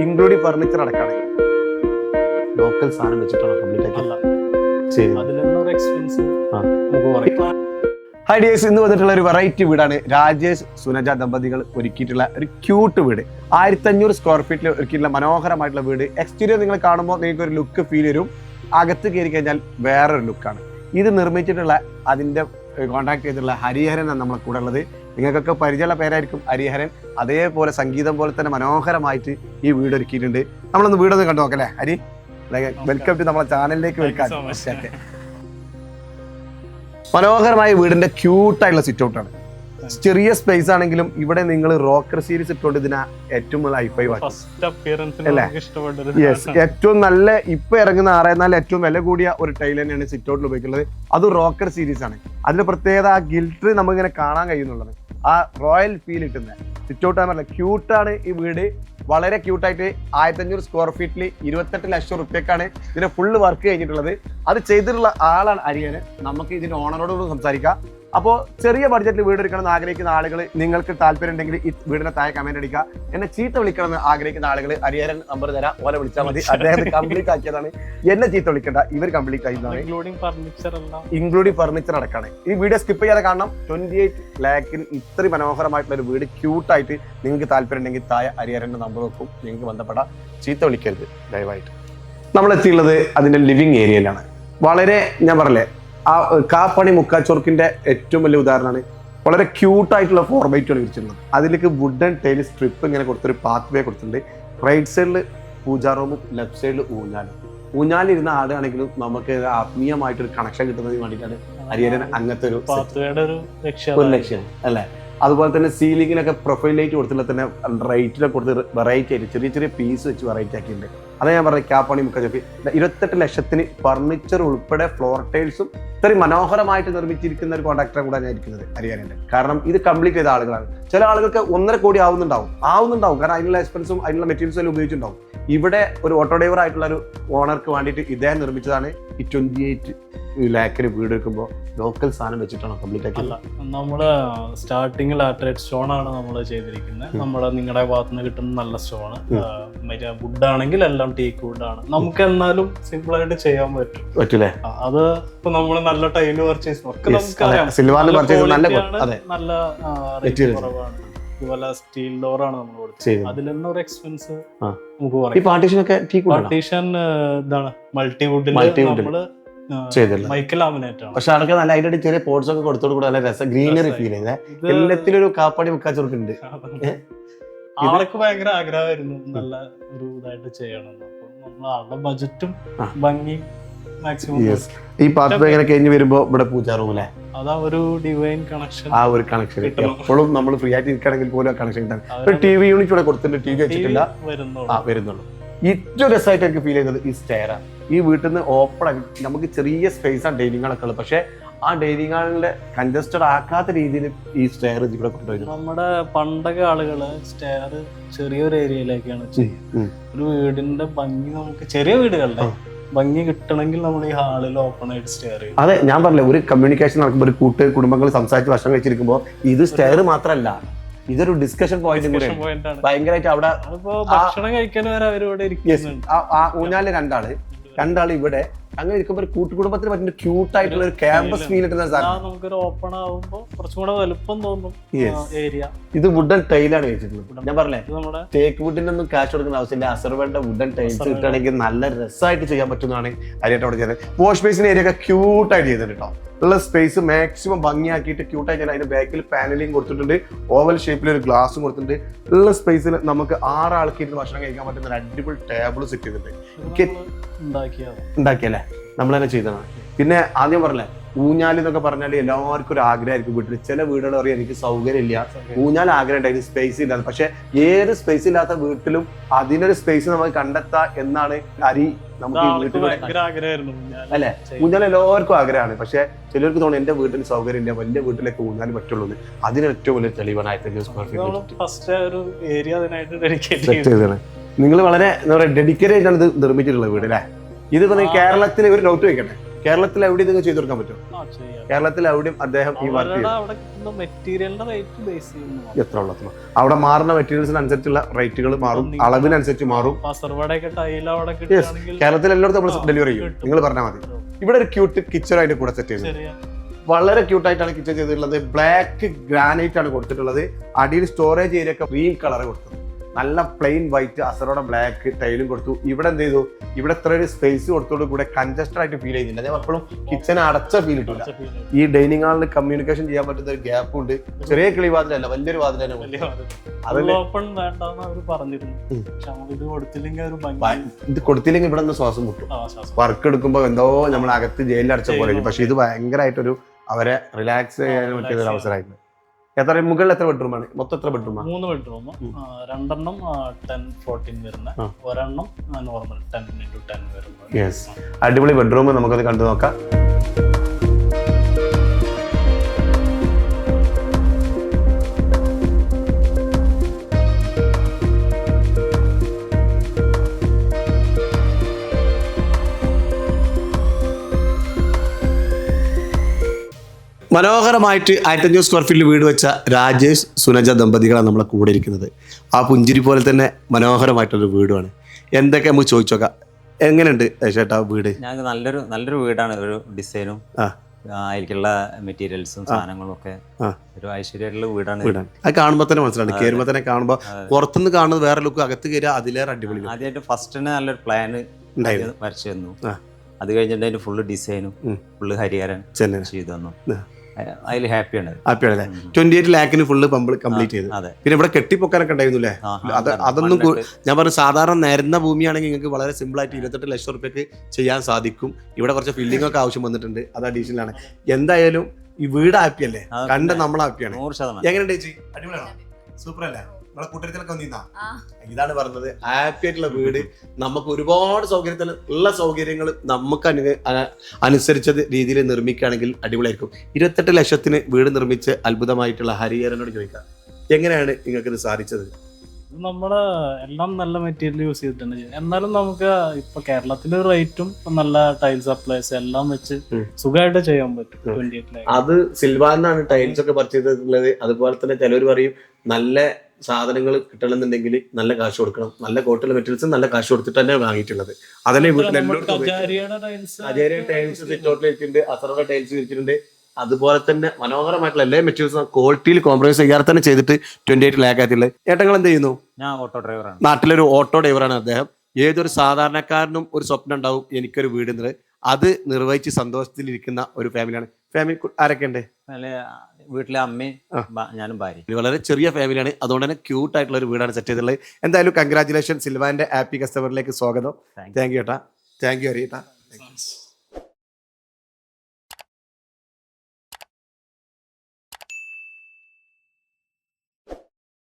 Including furniture അടക്കാണ്. Local സാധനം വെച്ചിട്ടാണ് complete hi dears ഇന്ന് വന്നിട്ടുള്ള ഒരു വെറൈറ്റി വീടാണ് രാജേഷ് സുനജ ദമ്പതികൾ ഒരുക്കിയിട്ടുള്ള ഒരു ക്യൂട്ട് വീട്. ആയിരത്തി അഞ്ഞൂറ് സ്ക്വയർ ഫീറ്റിൽ ഒരുക്കിയിട്ടുള്ള മനോഹരമായിട്ടുള്ള വീട്. എക്സ്റ്റീരിയർ നിങ്ങൾ കാണുമ്പോൾ നിങ്ങൾക്ക് ഒരു ലുക്ക് ഫീൽ വരും. അകത്ത് കയറി കഴിഞ്ഞാൽ വേറൊരു ലുക്കാണ് ഇത് നിർമ്മിച്ചിട്ടുള്ള അതിന്റെ കോൺടാക്ട് ചെയ്തിട്ടുള്ള ഹരിഹരൻ ആണ് നമ്മളെ കൂടെ ഉള്ളത്. നിങ്ങൾക്കൊക്കെ പരിചയമുള്ള പേരായിരിക്കും ഹരിഹരൻ. അതേപോലെ സംഗീതം പോലെ തന്നെ മനോഹരമായിട്ട് ഈ വീട് ഒരുക്കിയിട്ടുണ്ട്. നമ്മളൊന്ന് വീടൊന്ന് കണ്ടു നോക്കല്ലേ ഹരി? വെൽക്കം ടു നമ്മളെ ചാനലിലേക്ക് വെൽക്കം മനോഹരമായ വീടിന്റെ ക്യൂട്ടായിട്ടുള്ള സിറ്റ് ഔട്ടാണ് ചെറിയ സ്പേസ് ആണെങ്കിലും ഇവിടെ നിങ്ങൾ റോക്കർ സീരീസ് ഇട്ടുകൊണ്ട് ഇതിന് ഏറ്റവും യെസ് ഏറ്റവും നല്ല ഇപ്പൊ ഇറങ്ങുന്ന ആറായിരുന്നാൽ ഏറ്റവും വില കൂടിയ ഒരു ടൈൽ തന്നെയാണ് സിറ്റ് ഔട്ടിൽ ഉപയോഗിക്കുന്നത്. അത് റോക്കർ സീരീസ് ആണ്. അതിന്റെ പ്രത്യേകത ആ നമുക്ക് ഇങ്ങനെ കാണാൻ കഴിയുന്നുള്ളത്. ആ റോയൽ ഫീൽ കിട്ടുന്നത് സിറ്റ് ഔട്ട് ആണല്ല ക്യൂട്ടാണ് ഈ വീട്. വളരെ ക്യൂട്ടായിട്ട് ആയിരത്തി അഞ്ഞൂറ് സ്ക്വയർ ഫീറ്റിൽ ഇരുപത്തെട്ട് ലക്ഷം റുപ്യക്കാണ് ഇതിന് ഫുള്ള് വർക്ക് കഴിഞ്ഞിട്ടുള്ളത്. അത് ചെയ്തിട്ടുള്ള ആളാണ് അരിയന്. നമുക്ക് ഇതിന്റെ ഓണറോട് സംസാരിക്കാം. അപ്പോൾ ചെറിയ ബഡ്ജറ്റിൽ വീട് എടുക്കണം എന്ന് ആഗ്രഹിക്കുന്ന ആളുകൾ നിങ്ങൾക്ക് താല്പര്യം ഉണ്ടെങ്കിൽ ഈ വീടിന്റെ താഴെ കമന്റ് അടിക്കുക എന്നെ ചീത്ത വിളിക്കണം എന്ന് ആഗ്രഹിക്കുന്ന ആളുകൾ അരിയരൻ നമ്പർ തരാം. ഓലെ വിളിച്ചാൽ മതി. അദ്ദേഹം കംപ്ലീറ്റ് ആക്കിയതാണ്. എന്നെ ചീത്ത വിളിക്കേണ്ട. ഇവർ കംപ്ലീറ്റ് ആയിരുന്നതാണ് ഇൻക്ലൂഡിംഗ് ഫർണിച്ചർ ഇൻക്ലൂഡിംഗ് ഫർണിച്ചർ അടക്കാണ്. ഈ വീഡിയോ സ്കിപ്പ് ചെയ്യാതെ കാണണം. ട്വന്റി എയ്റ്റ് ലാക്കിൽ ഇത്ര മനോഹരമായിട്ടുള്ള ഒരു വീട് ക്യൂട്ടായിട്ട് നിങ്ങൾക്ക് താല്പര്യം ഉണ്ടെങ്കിൽ താഴെ ഹരിഹരന്റെ നമ്പർ വെക്കും. നിങ്ങൾക്ക് ബന്ധപ്പെടാം. ചീത്ത വിളിക്കരുത്. ദയവായിട്ട്. നമ്മൾ എത്തിയുള്ളത് അതിന്റെ ലിവിങ് ഏരിയയിലാണ് വളരെ ഞാൻ പറഞ്ഞില്ലേ ആ കാപ്പണി മുക്കാച്ചോർക്കിന്റെ ഏറ്റവും വലിയ ഉദാഹരണമാണ്. വളരെ ക്യൂട്ടായിട്ടുള്ള ഫോർ ബൈറ്റ് ആണ് വിരിച്ചിട്ടുള്ളത്. അതിലേക്ക് വുഡൻ ടൈൽ സ്ട്രിപ്പ് ഇങ്ങനെ കൊടുത്തൊരു പാത്ത് വേ കൊടുത്തിട്ടുണ്ട് റൈറ്റ് സൈഡിൽ പൂജാ റൂമും ലെഫ്റ്റ് സൈഡിൽ ഊഞ്ഞാലും. ഊഞ്ഞാലിരുന്ന ആടാണെങ്കിലും നമുക്ക് ആത്മീയമായിട്ടൊരു കണക്ഷൻ കിട്ടുന്നതിന് വേണ്ടിയിട്ടാണ് ഹരിഹരൻ അങ്ങനത്തെ ഒരു ലക്ഷ്യം അല്ലേ? അതുപോലെ തന്നെ സീലിങ്ങിനൊക്കെ പ്രൊഫൈൽ ലൈറ്റ് കൊടുത്തില്ല തന്നെ റൈറ്റിലൊക്കെ കൊടുത്ത് വെറൈറ്റി ആയിട്ട് ചെറിയ ചെറിയ പീസ് വെച്ച് വെറൈറ്റി ആക്കിയിട്ടുണ്ട്. അതാ ഞാൻ പറഞ്ഞത് ക്യാപ്പണി മുക്ക ചോപ്പി ഇരുപത്തെട്ട് ലക്ഷത്തിന് ഫർണിച്ചർ ഉൾപ്പെടെ ഫ്ലോർ ടൈൽസും ഇത്രയും മനോഹരമായിട്ട് നിർമ്മിച്ചിരിക്കുന്ന ഒരു കോൺട്രാക്ടറെ കൂടെ ഞാൻ ഇരിക്കുന്നത് അറിയാനുണ്ട് കാരണം ഇത് കംപ്ലീറ്റ് ചെയ്ത ആളുകളാണ്. ചില ആളുകൾക്ക് ഒന്നര കോടി ആവുന്നുണ്ടാവും. ആവുന്നുണ്ടാവും. കാരണം അതിനുള്ള എക്സ്പെൻസും അതിനുള്ള മെറ്റീരിയൽസും എല്ലാം ഉപയോഗിച്ചിട്ടുണ്ടാവും. ഇവിടെ ഒരു ഓട്ടോ ഡ്രൈവർ ആയിട്ടുള്ള ഒരു ഓണർക്ക് വേണ്ടിയിട്ട് ഇദ്ദേഹം നിർമ്മിച്ചതാണ് ഈ ട്വന്റി എയ്റ്റ് ലാക്കിന് വീട് എടുക്കുമ്പോൾ ലോക്കൽ സാധനം വെച്ചിട്ടാണ് കംപ്ലീറ്റ് ആക്കിയത്? അല്ല സ്റ്റാർട്ടിംഗിൽ ആ ട്രേഡ് സ്റ്റോൺ ആണ് നമ്മൾ ചെയ്തിരിക്കുന്നത് നമ്മുടെ നിങ്ങളുടെ ഭാഗത്ത് നിന്ന് കിട്ടുന്ന നല്ല സ്റ്റോൺ മറ്റേ വുഡ് ആണെങ്കിൽ എല്ലാം ടീക്ക് വുഡ് ആണ്. നമുക്ക് എന്നാലും സിമ്പിൾ ആയിട്ട് ചെയ്യാൻ പറ്റും. പറ്റൂലേ? അത് ഇപ്പൊ നമ്മൾ നല്ല ടൈൽ പർച്ചേസ് ഒക്കെ നമുക്കറിയാം. നല്ല ആണ്, കുറവാണ്. ഇതുപോലെ സ്റ്റീൽ ഡോറാണ് നമ്മൾ കൊടുത്തത്. നിന്ന് ഒരു എക്സ്പെൻസ്. നമുക്ക് പറയാം പാർട്ടീഷൻ ഇതാണ്. മൾട്ടി വുഡിൽ Multi നമ്മൾ ചെയ്തല്ലേ. ആണ് പക്ഷെ അതൊക്കെ നല്ല അതിന്റെ ചെറിയ പോർട്സ് ഒക്കെ കൊടുത്തോട് കൂടെ നല്ല രസം. ഗ്രീനറി ഫീൽ ചെയ്തേ എല്ലാത്തിലും ഒരു കാപ്പാടി മുക്കാച്ചോർക്കുണ്ട്? ആൾക്ക് ഭയങ്കര ആഗ്രഹമായിരുന്നു. നല്ല ഒരു ഇതായിട്ട് ചെയ്യണം. ആളുടെ ബജറ്റും. ഭംഗി മാക്സിമം ഈ പാത്ത് ഇങ്ങനെ കഴിഞ്ഞ് വരുമ്പോ ഇവിടെ പൂജാ റൂമിലെ അതാ ഒരു ഡിവൈൻ കണക്ഷൻ ആ ഒരു കണക്ഷൻ എപ്പോഴും നമ്മൾ ഫ്രീ ആയിട്ട് ഇരിക്കുകയാണെങ്കിൽ പോലും ആ കണക്ഷൻ കിട്ടാൻ. ഒരു ടി വി യൂണിറ്റ് ഇവിടെ കൊടുത്തിട്ടുണ്ട്. ടി വി വെച്ചിട്ടില്ല. ആ വരുന്നുള്ളൂ. വരുന്നുള്ളൂ ഏറ്റവും രസമായിട്ട് എനിക്ക് ഫീൽ ചെയ്തത് ഈ സ്റ്റെയറാണ് ഈ വീട്ടിൽ നിന്ന് ഓപ്പൺ ആക്കി നമുക്ക് ചെറിയ സ്പേസാണ് ആണ് ഡൈനിങ് ഹാളൊക്കെ ഉള്ളത് പക്ഷേ ആ ഡൈനിങ് ഹാളിന്റെ കൺജസ്റ്റഡ് ആക്കാത്ത രീതിയിൽ ഈ സ്റ്റെയർ ഇവിടെ കൊണ്ടുവരും. നമ്മുടെ പണ്ടൊക്കെ ആളുകൾ സ്റ്റെയർ ചെറിയൊരു ഏരിയയിലേക്കാണ് ചെയ്യുക ഒരു വീടിന്റെ ഭംഗി നമുക്ക് ചെറിയ വീടുകളുടെ. ഭംഗി കിട്ടണമെങ്കിൽ നമ്മൾ ഈ ഹാളിൽ ഓപ്പൺ ആയിട്ട് സ്റ്റെയർ ചെയ്യും. അതെ ഞാൻ പറഞ്ഞില്ല ഒരു കമ്മ്യൂണിക്കേഷൻ നടക്കുമ്പോൾ ഒരു കൂട്ട് കുടുംബങ്ങൾ സംസാരിച്ച് ഭക്ഷണം കഴിച്ചിരിക്കുമ്പോൾ ഇത് സ്റ്റെയർ മാത്രമല്ല ഇതൊരു ഡിസ്കഷൻ പോയിന്റ് ഭയങ്കരമായിട്ട് അവിടെ ഭക്ഷണം കഴിക്കാൻ വരെ അവരോട് ഊഞ്ഞാലിൽ രണ്ടാൾ. രണ്ടാൾ ഇവിടെ. അങ്ങനെ ഇരിക്കുമ്പോൾ കൂട്ടുകുടുംബത്തിന് പറ്റുന്ന ക്യൂട്ട് ആയിട്ടുള്ള ഒരു ക്യാമ്പസ് ഫീൽ കിട്ടുന്ന സാധനം. നമുക്കൊരു ഓപ്പൺ ആവുമ്പോ കുറച്ചും കൂടെ വലുപ്പം തോന്നും ഏരിയ ഇത് വുഡൻ ടൈലാണ് വെച്ചിട്ടുള്ളത്. ഞാൻ പറഞ്ഞേ നമ്മുടെ തേക്ക് വുഡിന്റെ ഒന്നും കാശ് കൊടുക്കുന്ന ആവശ്യമില്ല. അസർവേണ്ട വുഡൻ ടൈൽസ്. കിട്ടുകയാണെങ്കിൽ നല്ല രസമായിട്ട് ചെയ്യാൻ പറ്റുന്നതാണ് അരിയായിട്ട് അവിടെ ചെയ്തത് വാഷ് ബേസിന് ഏരിയ ഒക്കെ ക്യൂട്ടായിട്ട് ചെയ്തിട്ടുണ്ട് കേട്ടോ ഉള്ള സ്പേസ് മാക്സിമം ഭംഗിയാക്കിയിട്ട് ക്യൂട്ടായിട്ട് അതിന്റെ ബാക്കിൽ പാനലിംഗ് കൊടുത്തിട്ടുണ്ട്. ഓവൽ ഷേപ്പിൽ ഒരു ഗ്ലാസ് കൊടുത്തിട്ടുണ്ട്. ഉള്ള സ്പേസിൽ നമുക്ക് ആറാൾക്ക് ഇരുന്ന് ഭക്ഷണം കഴിക്കാൻ പറ്റുന്ന ഒരു അടിപൊളി ടേബിൾ സെറ്റ് ചെയ്തിട്ടുണ്ട്. ഉണ്ടാക്കിയല്ലേ? നമ്മൾ തന്നെ ചെയ്തതാണ് പിന്നെ ആദ്യം പറഞ്ഞേ ഊഞ്ഞാൽ എന്നൊക്കെ പറഞ്ഞാൽ എല്ലാവർക്കും ഒരു ആഗ്രഹമായിരിക്കും വീട്ടിൽ ചില വീടുകൾ പറയും എനിക്ക് സൗകര്യമില്ല. ഊഞ്ഞാൽ ആഗ്രഹം ഉണ്ടായിരുന്നു സ്പേസ് ഇല്ലാതെ പക്ഷെ ഏത് സ്പേസ് ഇല്ലാത്ത വീട്ടിലും അതിനൊരു സ്പേസ് നമുക്ക് കണ്ടെത്താം എന്നാണ് അരി നമുക്ക് ആഗ്രഹമായിരുന്നു അല്ലേ? ഊഞ്ഞാൽ എല്ലാവർക്കും ആഗ്രഹമാണ്. പക്ഷെ ചിലർക്ക് തോന്നുന്നു എന്റെ വീട്ടിൽ സൗകര്യമില്ല വലിയ വീട്ടിലേക്ക് ഊഞ്ഞാൽ പറ്റുള്ളൂ അതിന് ഏറ്റവും വലിയ തെളിവാണ് ആയിരത്തി അഞ്ഞൂറ് സ്ക്വയർ ഫീറ്റ് ഫസ്റ്റ് ഒരു ഏരിയ അതിനായിട്ട് നിങ്ങൾ വളരെ എന്താ പറയുക ഡെഡിക്കേറ്റ് ആയിട്ടാണ് ഇത് നിർമ്മിച്ചിട്ടുള്ളത് വീട് അല്ലേ? ഇത് പറഞ്ഞ കേരളത്തിലെ ഒരു ഡൗട്ട് വെക്കട്ടെ. കേരളത്തിൽ എവിടെ ഇതൊക്കെ ചെയ്തു കൊടുക്കാൻ പറ്റും കേരളത്തിൽ എവിടെയും അദ്ദേഹം ഈ വർക്ക് എത്ര ഉള്ളത്ര അവിടെ മാറുന്ന മെറ്റീരിയൽസിനനുസരിച്ചുള്ള റേറ്റുകൾ മാറും അളവിനനുസരിച്ച് മാറും. കേരളത്തിൽ എല്ലായിടത്തും നമ്മൾ ഡെലിവറി ചെയ്യും. നിങ്ങൾ പറഞ്ഞാൽ മതി. ഇവിടെ ഒരു ക്യൂട്ട് കിച്ചൺ അതിന്റെ കൂടെ സെറ്റ് ശരിയാ. വളരെ ക്യൂട്ട് ആയിട്ടാണ് കിച്ചൺ ചെയ്തിട്ടുള്ളത്. ബ്ലാക്ക് ഗ്രാനൈറ്റ് ആണ് കൊടുത്തിട്ടുള്ളത്. അടിയിൽ സ്റ്റോറേജ് ഏരിയ ഒക്കെ ഗ്രീൻ കളർ കൊടുത്തത് നല്ല പ്ലെയിൻ വൈറ്റ് അസറോടെ ബ്ലാക്ക് ടൈലും കൊടുത്തു. ഇവിടെ എന്ത് ചെയ്തു? ഇവിടെ ഇത്ര ഒരു സ്പേസ് കൊടുത്തോട് കൂടെ കൺജസ്റ്റഡ് ആയിട്ട് ഫീൽ ചെയ്യുന്നില്ല ഞാൻ എപ്പോഴും കിച്ചൺ അടച്ച ഫീൽ കിട്ടില്ല ഈ ഡൈനിങ് ഹാളിൽ കമ്മ്യൂണിക്കേഷൻ ചെയ്യാൻ പറ്റുന്ന ഒരു ഗ്യാപ്പ് ഉണ്ട്. ചെറിയ കിളിവാതിലല്ല വലിയൊരു വാതിലാണ് ഓപ്പൺ പറഞ്ഞിരുന്നു. ഇത് കൊടുത്തില്ലെങ്കിൽ ഇവിടെ നിന്ന് ശ്വാസം മുട്ടും. വർക്ക് എടുക്കുമ്പോൾ എന്തോ നമ്മൾ അകത്ത് ജയിലിൽ അടച്ച പോലെ. പക്ഷെ ഇത് ഭയങ്കരമായിട്ടൊരു അവരെ റിലാക്സ് ചെയ്യാൻ പറ്റിയ ഒരു അവസരമായിരുന്നു. എത്ര മുകളിൽ എത്ര ബെഡ്റൂം ആണ്? മൊത്തം എത്ര ബെഡ്റൂം ആണ് മൂന്ന് ബെഡ്റൂം രണ്ടെണ്ണം ടെൻ ഫോർട്ടീൻ വരുന്ന ഒരെണ്ണം നോർമൽ ടെൻ ഇന്റു ടെൻ വരുന്നത് യെസ് അടിപൊളി ബെഡ്റൂം നമുക്കത് കണ്ടു നോക്കാം. മനോഹരമായിട്ട് ആയിരത്തഞ്ഞൂറ് സ്ക്വയർ ഫീറ്റിൽ വീട് വെച്ച രാജേഷ് സുനജ ദമ്പതികളാണ് നമ്മളെ കൂടെ ഇരിക്കുന്നത്. ആ പുഞ്ചിരി പോലെ തന്നെ മനോഹരമായിട്ടൊരു വീടുമാണ്. എന്തൊക്കെ നമുക്ക് ചോദിച്ചു നോക്കാം. എങ്ങനെയുണ്ട് ചേട്ടാ വീട്? ഞങ്ങൾക്ക് നല്ലൊരു നല്ലൊരു വീടാണ്. ഒരു ഡിസൈനും. അതിലേക്കുള്ള മെറ്റീരിയൽസും സാധനങ്ങളും ഒക്കെ ഒരു ഐശ്വര്യമായിട്ടുള്ള വീടാണ്. വീടാണ്. അത് കാണുമ്പോൾ തന്നെ മനസ്സിലാണ്. കയറുമ്പോൾ തന്നെ കാണുമ്പോൾ. പുറത്തുനിന്ന് കാണുന്നത് വേറെ ലുക്ക് അകത്ത് കയറിയ അതിലേറെ അടിപൊളി ആദ്യമായിട്ട് ഫസ്റ്റിന് നല്ലൊരു പ്ലാൻ ഉണ്ടായിരുന്നു. വരച്ചു തന്നു. അത് കഴിഞ്ഞിട്ട് അതിന്റെ ഫുള്ള് ഡിസൈനും. ഫുള്ള് ഹരിഹരൻ ചെയ്തു തന്നു. അതിൽ ഹാപ്പിയാണ് അല്ലേ ട്വന്റി എയ്റ്റ് ലാക്കിന് ഫുള്ള് കംപ്ലീറ്റ് ചെയ്തു. പിന്നെ ഇവിടെ കെട്ടിപ്പൊക്കാനൊക്കെ ഉണ്ടായിരുന്നു അല്ലേ. അതൊന്നും ഞാൻ പറഞ്ഞു സാധാരണ നേരുന്ന ഭൂമിയാണെങ്കിൽ നിങ്ങൾക്ക് വളരെ സിമ്പിൾ ആയിട്ട് ഇരുപത്തെട്ട് ലക്ഷം റുപ്യക്ക് ചെയ്യാൻ സാധിക്കും. ഇവിടെ കുറച്ച് ഫില്ലിംഗ് ഒക്കെ ആവശ്യം വന്നിട്ടുണ്ട്. അത് അഡീഷണൽ ആണ്. എന്തായാലും ഈ വീട് ഹാപ്പിയല്ലേ കണ്ട് നമ്മൾ ഹാപ്പിയാണ് എങ്ങനെയുണ്ട് ചേച്ചി? അടിപൊളിയാണോ? സൂപ്പർ അല്ലേ നമ്മളെ കൂട്ടത്തിലൊക്കെ വന്നിരുന്നാ? ഇതാണ് പറഞ്ഞത്. ഹാപ്പി ആയിട്ടുള്ള വീട്. നമുക്ക് ഒരുപാട് സൗകര്യത്തിൽ ഉള്ള സൗകര്യങ്ങൾ നമുക്ക് അനു അ- അനുസരിച്ചത് രീതിയിൽ നിർമ്മിക്കുകയാണെങ്കിൽ അടിപൊളിയായിരിക്കും. ഇരുപത്തെട്ട് ലക്ഷത്തിന് വീട് നിർമ്മിച്ച് അത്ഭുതമായിട്ടുള്ള ഹരിഹരനോട് ചോദിക്കാം. എങ്ങനെയാണ് നിങ്ങൾക്ക് ഇത് സാധിച്ചത്? ഇത് നമ്മൾ എല്ലാം നല്ല മെറ്റീരിയൽ യൂസ് ചെയ്തിട്ടാണ് ചെയ്യുന്നത് എന്നാലും നമുക്ക് ഇപ്പൊ കേരളത്തിലെ റേറ്റും നല്ല ടൈൽസ് അപ്ലൈസ് എല്ലാം വെച്ച് ഉം. സുഖമായിട്ട് ചെയ്യാൻ പറ്റും ഉം. ട്വന്റി എയ്റ്റ് അത് സിൽവാനാണ് ടൈൽസ് ഒക്കെ പർച്ചേസ് ചെയ്തിട്ടുള്ളത്. അതുപോലെ തന്നെ ചിലർ പറയും നല്ല സാധനങ്ങൾ കിട്ടണമെന്നുണ്ടെങ്കിൽ നല്ല കാശ് കൊടുക്കണം. നല്ല കോട്ടൽ മെറ്റീരിയൽസ് നല്ല കാശ് കൊടുത്തിട്ട് തന്നെ വാങ്ങിയിട്ടുള്ളത്. അതല്ലേ ഉപയോഗിക്കുന്നത്. ടൈൽസ് അജേര ടൈൽസ് സിറ്റൗട്ടിൽ വെച്ചിട്ടുണ്ട് അതുപോലെ തന്നെ മനോഹരമായിട്ടുള്ള എല്ലാ മെറ്റീരിയൽസും ക്വാളിറ്റിയിൽ കോംപ്രമൈസ് ചെയ്യാതെ തന്നെ ചെയ്തിട്ട് ട്വന്റി എയ്റ്റ് ലാക്ക് ആയിട്ടുള്ളത് ഏട്ടങ്ങൾ എന്ത് ചെയ്യുന്നു? ഞാൻ ഓട്ടോ ഡ്രൈവറാണ് നാട്ടിലൊരു ഓട്ടോ ഡ്രൈവറാണ് അദ്ദേഹം. ഏതൊരു സാധാരണക്കാരനും ഒരു സ്വപ്നം ഉണ്ടാവും എനിക്കൊരു വീട് അത് നിർവഹിച്ച് സന്തോഷത്തിലിരിക്കുന്ന ഒരു ഫാമിലിയാണ് ഫാമിലി ആരൊക്കെ ഉണ്ട് വീട്ടിലെ അമ്മയും ഞാനും ഭാര്യ വളരെ ചെറിയ ഫാമിലിയാണ് അതുകൊണ്ട് തന്നെ ക്യൂട്ട് ആയിട്ടുള്ള ഒരു വീടാണ് സെറ്റ് ചെയ്തിട്ടുള്ളത്. എന്തായാലും കൺഗ്രാറ്റുലേഷൻ സിൽവാന്റെ ഹാപ്പി കസ്റ്റമറിലേക്ക് സ്വാഗതം. താങ്ക് യു ഏട്ടാ. Thank you ഹരിയേട്ടാ